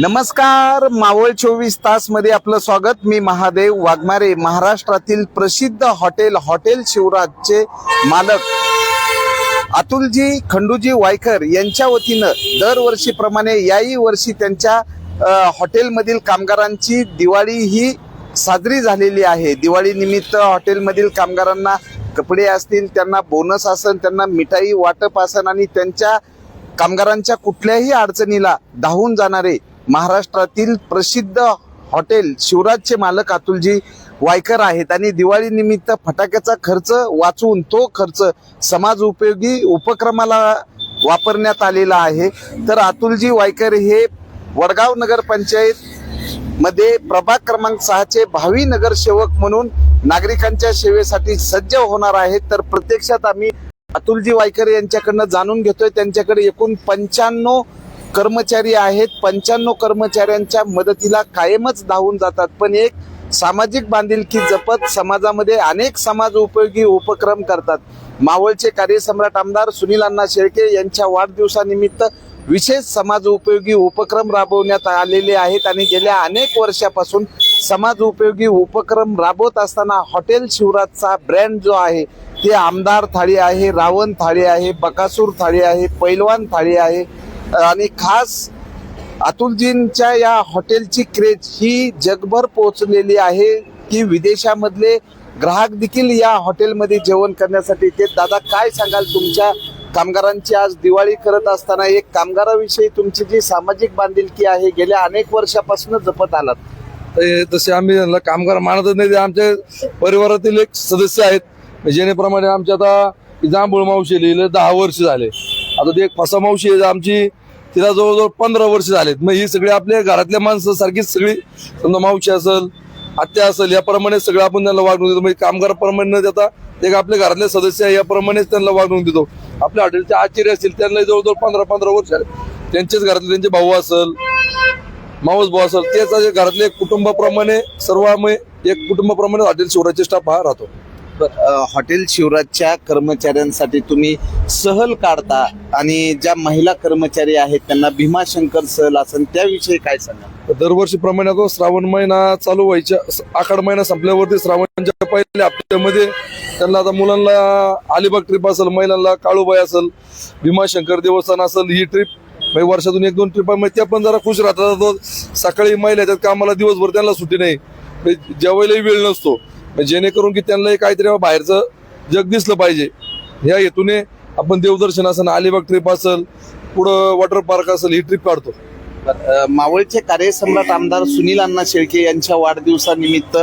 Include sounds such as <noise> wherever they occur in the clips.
नमस्कार मावळ चोवीस तासमध्ये आपलं स्वागत. मी महादेव वाघमारे महाराष्ट्रातील प्रसिद्ध हॉटेल हॉटेल शिवराजचे मालक. अतुलजी खंडूजी वायकर यांच्या वतीनं दरवर्षीप्रमाणे याही वर्षी त्यांच्या हॉटेलमधील कामगारांची दिवाळी ही साजरी झालेली आहे. दिवाळी निमित्त हॉटेलमधील कामगारांना कपडे असतील त्यांना बोनस असेल त्यांना मिठाई वाटप असेल आणि त्यांच्या कामगारांच्या कुठल्याही अडचणीला धावून जाणारे महाराष्ट्रातील प्रसिद्ध हॉटेल शिवराजचे मालक अतुलजी वायकर आहेत आणि दिवाळी निमित्त फटाक्याचा खर्च वाचून तो खर्च समाज उपयोगी उपक्रमाला वापरण्यात आलेला आहे. तर अतुलजी वायकर हे वडगाव नगरपंचायत मध्ये प्रभाग क्रमांक सहाचे भावी नगरसेवक म्हणून नागरिकांच्या सेवेसाठी सज्ज होणार आहेत. तर प्रत्यक्षात आम्ही अतुलजी वायकर यांच्याकडनं जाणून घेतोय. त्यांच्याकडे एकूण पंच्याण्णव कर्मचारी आहेत पंच्याण्णव कर्मचाऱ्यांच्या मदतीला कायमच धावून जातात. पण एक सामाजिक बांधिलकी जपत समाजामध्ये अनेक समाज उपयोगी उपक्रम करतात. मावळचे कार्यसम्राट आमदार सुनील अण्णा शेळके यांच्या वाढदिवसानिमित्त विशेष समाज उपयोगी उपक्रम राबवण्यात आलेले आहेत आणि गेल्या अनेक वर्षापासून समाज उपयोगी उपक्रम राबवत असताना हॉटेल शिवराजचा ब्रँड जो आहे ते आमदार थाळी आहे रावण थाळी आहे बकासूर थाळी आहे पैलवान थाळी आहे आणि खास अतुलजींच्या या हॉटेलची क्रेज ही जगभर पोहोचलेली आहे की विदेशामधले ग्राहक देखील या हॉटेलमध्ये जेवण करण्यासाठी ते दादा काय सांगाल तुमच्या कामगारांची आज दिवाळी करत असताना? एक कामगाराविषयी तुमची जी सामाजिक बांधिलकी आहे गेल्या अनेक वर्षापासून जपत आलात. तसे आम्ही त्यांना कामगार मानतच नाही. ते आमच्या परिवारातील एक सदस्य आहेत. जेणेप्रमाणे आमच्या आता जांभूळ मावशी लिहिलं दहा वर्ष झाले. आता ते एक फसा मावशी आहे आमची तिला जवळजवळ पंधरा वर्ष झालेत. मग ही सगळी आपल्या घरातल्या माणसं सारखीच सगळी समजा मावशी असेल आत्या असेल याप्रमाणे सगळं आपण त्यांना वागणूक देतो. म्हणजे कामगाराप्रमाणे न देता एक आपल्या घरातले सदस्य आहे याप्रमाणेच त्यांना वागणूक देतो. आपल्या हॉटेलचे आचार्य असतील त्यांना जवळजवळ पंधरा पंधरा वर्ष झाले. त्यांचेच घरातले त्यांचे भाऊ असेल मावस भाऊ असेल तेच घरातले एक कुटुंबाप्रमाणे सर्व आम्ही एक कुटुंबाप्रमाणे हॉटेल शिवराचे स्टाफ हा राहतो. हॉटेल शिवराजच्या कर्मचाऱ्यांसाठी तुम्ही सहल काढता आणि ज्या महिला कर्मचारी आहेत त्यांना भीमाशंकर सहल असेल त्याविषयी काय सांगा दरवर्षीप्रमाणे तो श्रावण महिना चालू व्हायच्या आखाड महिना संपल्यावरती श्रावणच्या पहिल्या हप्त्यामध्ये त्यांना आता मुलांना अलिबाग ट्रिप असेल महिलांना काळूबाई असेल भीमाशंकर देवस्थान असेल ही ट्रिप म्हणजे वर्षातून एक दोन ट्रिप त्या पण जरा खुश राहतात. सकाळी महिला येतात कामाला दिवसभर त्यांना सुट्टी नाही. म्हणजे जेवायलाही वेळ नसतो. जेणेकरून की त्यांना काहीतरी बाहेरचं जग दिसलं पाहिजे. ह्या हेतूने आपण देवदर्शन असेल अलिबाग ट्रिप असेल पुढं वॉटर पार्क असेल ही ट्रिप काढतो. मावळचे कार्यसम्राट आमदार सुनील अण्णा शेळके यांच्या वाढदिवसानिमित्त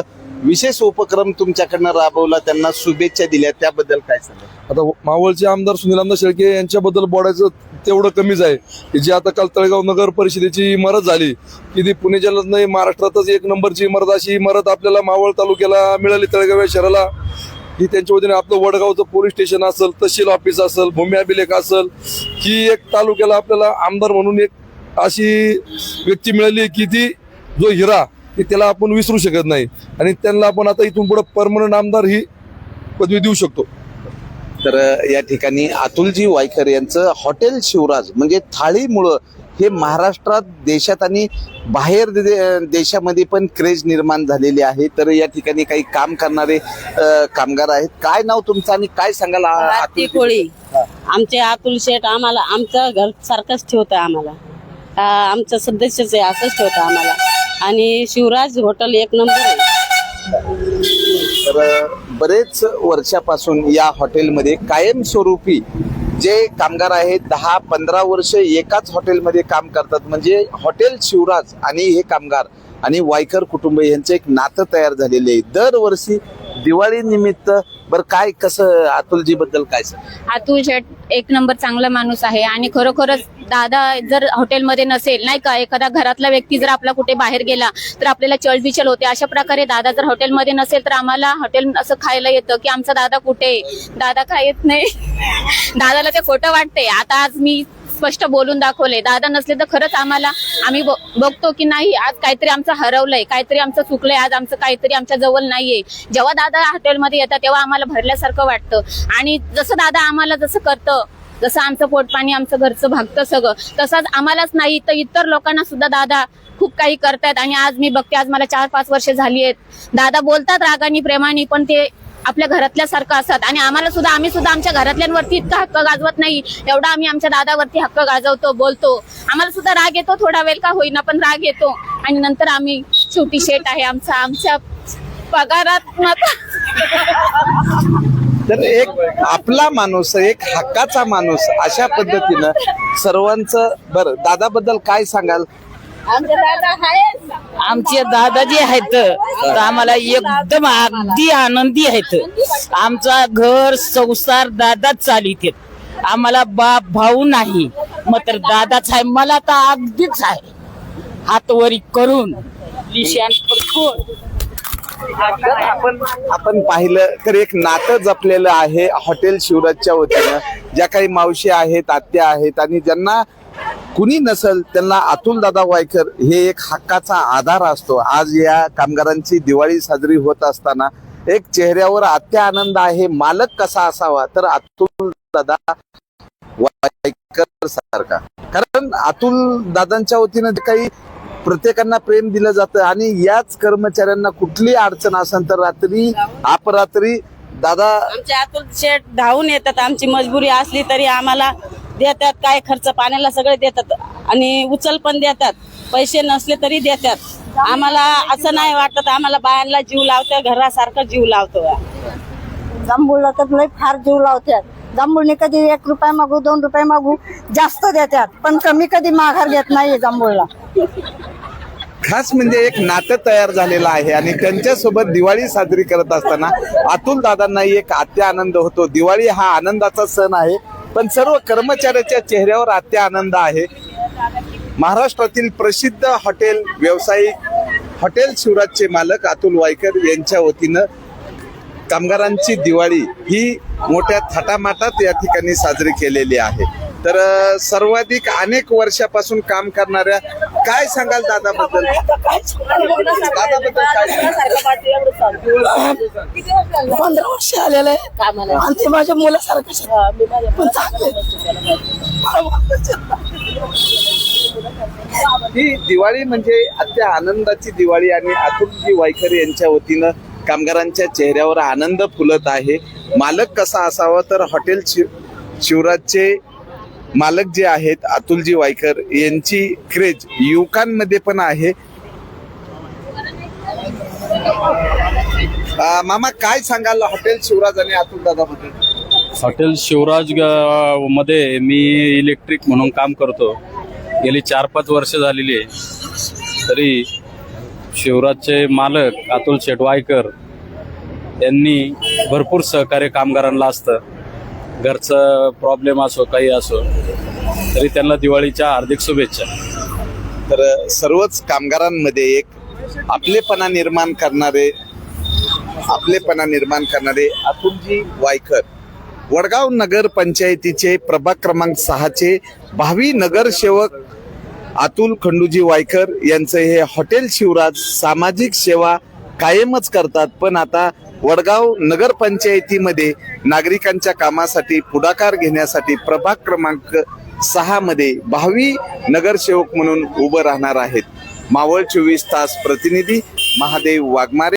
विशेष उपक्रम तुमच्याकडनं राबवला त्यांना शुभेच्छा दिल्या. त्याबद्दल काय सांगा आता मावळचे आमदार सुनील शेळके यांच्याबद्दल बोलायचं तेवढं कमीच आहे. की जी आता काल तळेगाव नगर परिषदेची इमारत झाली की ती पुणे जिल्ह्यात नाही महाराष्ट्रातच एक नंबरची इमारत अशी इमारत आपल्याला मावळ तालुक्याला मिळाली तळेगाव या शहराला. ही त्यांच्या वतीने आपलं वडगावचं पोलीस स्टेशन असेल तहसील ऑफिस असेल भूमी अभिलेख असेल ही एक तालुक्याला आपल्याला आमदार म्हणून एक अशी व्यक्ती मिळाली की ती जो हिरा की त्याला आपण विसरू शकत नाही. आणि त्यांना आपण आता इथून पुढे परमनंट आमदार ही पदवी देऊ शकतो. तर या ठिकाणी अतुलजी वायकर यांचं हॉटेल शिवराज म्हणजे थाळीमुळं हे महाराष्ट्रात देशात आणि बाहेर दे- देशामध्ये पण क्रेज निर्माण झालेली आहे. तर या ठिकाणी काही काम करणारे कामगार आहेत. काय नाव तुमचं आणि काय सांगाल? कोळी. हा. आमचे अतुल शेठ आम्हाला आमचं घर सारखंच ठेवतं आम्हाला. आमचं सदस्यच आहे असंच ठेवतं आम्हाला. आणि शिवराज हॉटेल एक नंबर आहे. तर बरेच वर्षापासून या हॉटेलमध्ये कायमस्वरूपी जे कामगार आहेत दहा पंधरा वर्ष एकाच हॉटेलमध्ये काम करतात. म्हणजे हॉटेल शिवराज आणि हे कामगार आणि वायकर कुटुंब यांचं एक नातं तयार झालेले आहे. दरवर्षी दिवाळीनिमित्त बरं काय कसं अतुलजी बद्दल काय सांग? अतुल शेट एक नंबर चांगला माणूस आहे आणि खरोखरच दादा जर हॉटेलमध्ये नसेल नाही का एखादा घरातला व्यक्ती जर आपला कुठे बाहेर गेला तर आपल्याला चळबिचल होते. अशा प्रकारे दादा जर हॉटेलमध्ये नसेल तर आम्हाला हॉटेल असं खायला येतं की आमचा दादा कुठे? आहे? दादा काय येत नाही. <laughs> दादाला ते खोटं वाटते आता आज मी स्पष्ट बोलून दाखवले. दादा नसले तर खरंच आम्हाला आम्ही ब- बघतो की नाही आज काहीतरी आमचं हरवलंय काहीतरी आमचं चुकलंय आज आमचं काहीतरी आमच्या जवळ नाहीये. जेव्हा दादा हॉटेलमध्ये येतात तेव्हा आम्हाला भरल्यासारखं वाटतं. आणि जसं दादा आम्हाला जसं करतं जसं आमचं पोटपाणी आमचं घरचं भागतं सगळं तसंच आम्हालाच नाही तर इतर लोकांना सुद्धा दादा खूप काही करतायत. आणि आज मी बघते आज मला चार पाच वर्ष झाली आहेत. दादा बोलतात रागानी प्रेमाने पण ते आपल्या घरातल्या सारखं असतात आणि आम्हाला सुद्धा आम्ही सुद्धा आमच्या घरातल्यांवरती इतका हक्क गाजवत नाही. एवढा आम्ही आमच्या दादावरती हक्क गाजवतो बोलतो. आम्हाला सुद्धा राग येतो थोडा वेळ का होईना पण राग येतो. आणि नंतर आम्ही छोटी शेट आहे आमचा आमच्या पगारात तर एक आपला माणूस एक हक्काचा माणूस अशा पद्धतीनं सर्वांचं बरं. दादाबद्दल काय सांगाल? आमचे दादा जे आहेत. तर आम्हाला एकदम अगदी आनंदी आहेत. आमचा घर संसार दादाच चालित आम्हाला बाप भाऊ नाही. मग तर दादाच आहे. मला तर अगदीच आहे. हातवरी करून आपण आपण पाहिलं तर एक नातं जपलेलं आहे हॉटेल शिवराजच्या वतीनं. ज्या काही मावशी आहेत आत्या आहेत आणि ज्यांना कुणी नसल त्यांना अतुल दादा वायकर हे एक हक्काचा आधार असतो. आज या कामगारांची दिवाळी साजरी होत असताना एक चेहऱ्यावर आत्या आनंद आहे मालक कसा असावा? तर अतुल दादा वायकर सारखा. कारण अतुल दादांच्या वतीनं काही प्रत्येकांना प्रेम दिलं जातं आणि याच कर्मचाऱ्यांना कुठली अडचण असेल तर रात्री अपरात्री दादा आमचे अतुल शेठ धावून येतात. आमची मजबुरी असली तरी आम्हाला देतात काय खर्च पाण्याला सगळे देतात आणि उचल पण देतात. पैसे नसले तरी देतात. आम्हाला असं नाही वाटत आम्हाला बायांना जीव लावतो घरासारखं जीव लावतो जांभूळला तर लय फार जीव लावतात. जांभूळने कधी एक रुपये मागू दोन रुपये मागू जास्त देतात पण कमी कधी माघार घेत नाही जांभूळला. खास म्हणजे एक नातं तयार झालेलं आहे आणि त्यांच्यासोबत दिवाळी साजरी करत असताना अतुल दादांना एक आत्या आनंद होतो. दिवाळी हा आनंदाचा सण आहे. पण सर्व कर्मचाऱ्याच्या चेहऱ्यावर आत्या आनंद आहे. महाराष्ट्रातील प्रसिद्ध हॉटेल व्यावसायिक हॉटेल शिवराजचे मालक अतुल वायकर यांच्या वतीनं कामगारांची दिवाळी ही मोठ्या थाटामाटात या ठिकाणी साजरी केलेली आहे. तर सर्वाधिक अनेक वर्षापासून काम करणाऱ्या काय सांगाल दादाबद्दल? दादाबद्दल काय? सांगाल? पंधरा वर्ष आलेलं आहे. आणि ते माझ्या मुलासारखं पण ही दिवाळी म्हणजे अत्या आनंदाची दिवाळी आणि अतुलजी वायकर यांच्या वतीनं कामगारांच्या चेहऱ्यावर आनंद फुलत आहे. मालक कसा असावा तर हॉटेल शिव शिवराजचे मालक जे आहेत अतुलजी वायकर यांची क्रेज युवकांमध्ये पण आहे. मामा काय सांगाल हॉटेल शिवराज आणि अतुल दादाबद्दल? हॉटेल शिवराज ग- मध्ये मी इलेक्ट्रिक म्हणून काम करतो. गेली चार पाच वर्ष झालेली आहे. तरी शिवराजचे मालक अतुल शेटवायकर यांनी भरपूर सहकार्य कामगारांना असतं. घरचं प्रॉब्लेम असो काही असो तरी त्यांना दिवाळीच्या हार्दिक शुभेच्छा. तर सर्वच कामगारांमध्ये एक आपलेपणा निर्माण करणारे आपलेपणा निर्माण करणारे अतुलजी वायकर वडगाव नगर पंचायतीचे प्रभाग क्रमांक सहाचे भावी नगरसेवक अतुल खंडूजी वायकर यांचं हे हॉटेल शिवराज सामाजिक सेवा कायमच करतात. पण आता वडगाव नगरपंचायतीमध्ये नागरिकांच्या कामासाठी पुढाकार घेण्यासाठी प्रभाग क्रमांक सहा मध्ये भावी नगरसेवक म्हणून उभं राहणार आहेत. मावळ चोवीस तास प्रतिनिधी महादेव वाघमारे